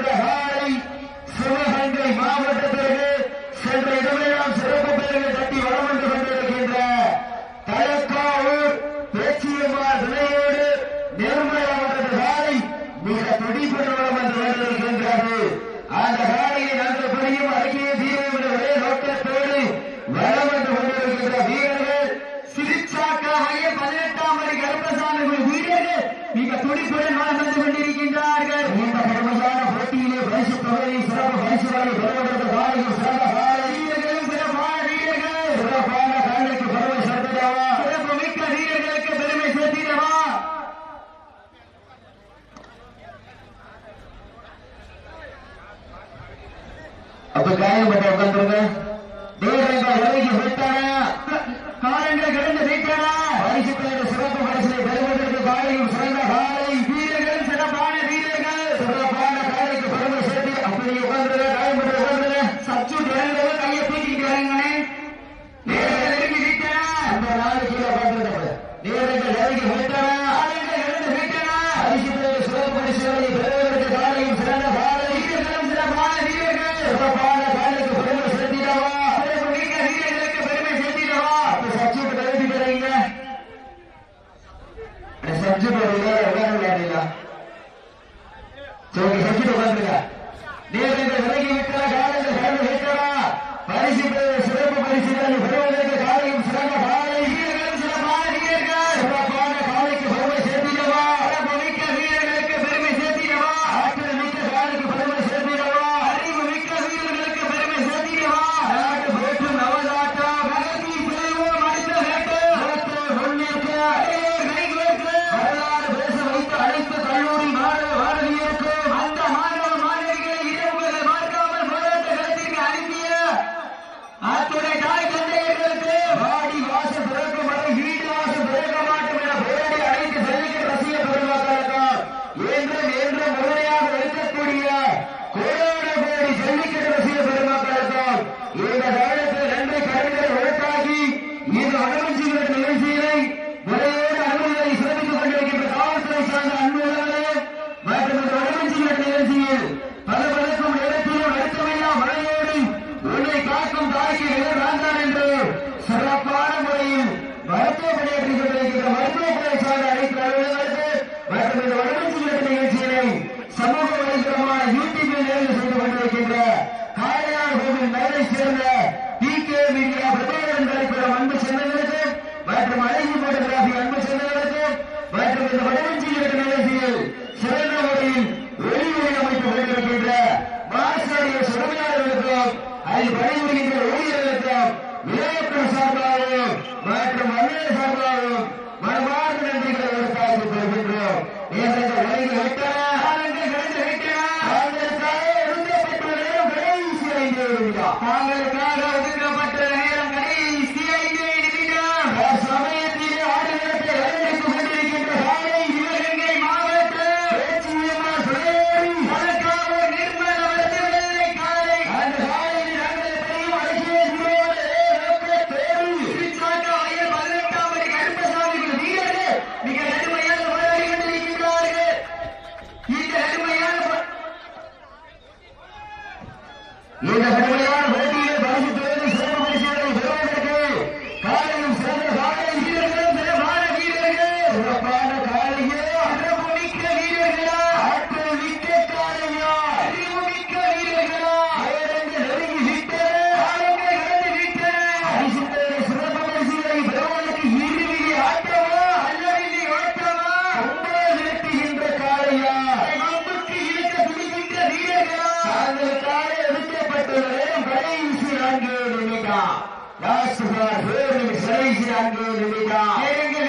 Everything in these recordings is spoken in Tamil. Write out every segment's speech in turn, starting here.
கொண்டிருக்கின்ற காலை சிவகங்கை மாவட்டத்திற்கு சென்ற இடமெல்லாம் சிறப்பு பெயர்கள் கட்டி No லாஸ்ட் ஃபார் ஃபோர் நிமிஷம் கடைசி நான்கு நிமிடம்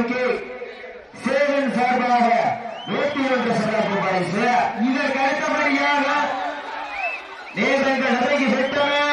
அவர்களுக்கு சேவன் சார்பாக நூத்தி இருபது சிறப்பு பரிசு இதற்கு அடுத்தபடியாக நேரங்கள் நிறைய செட்டமே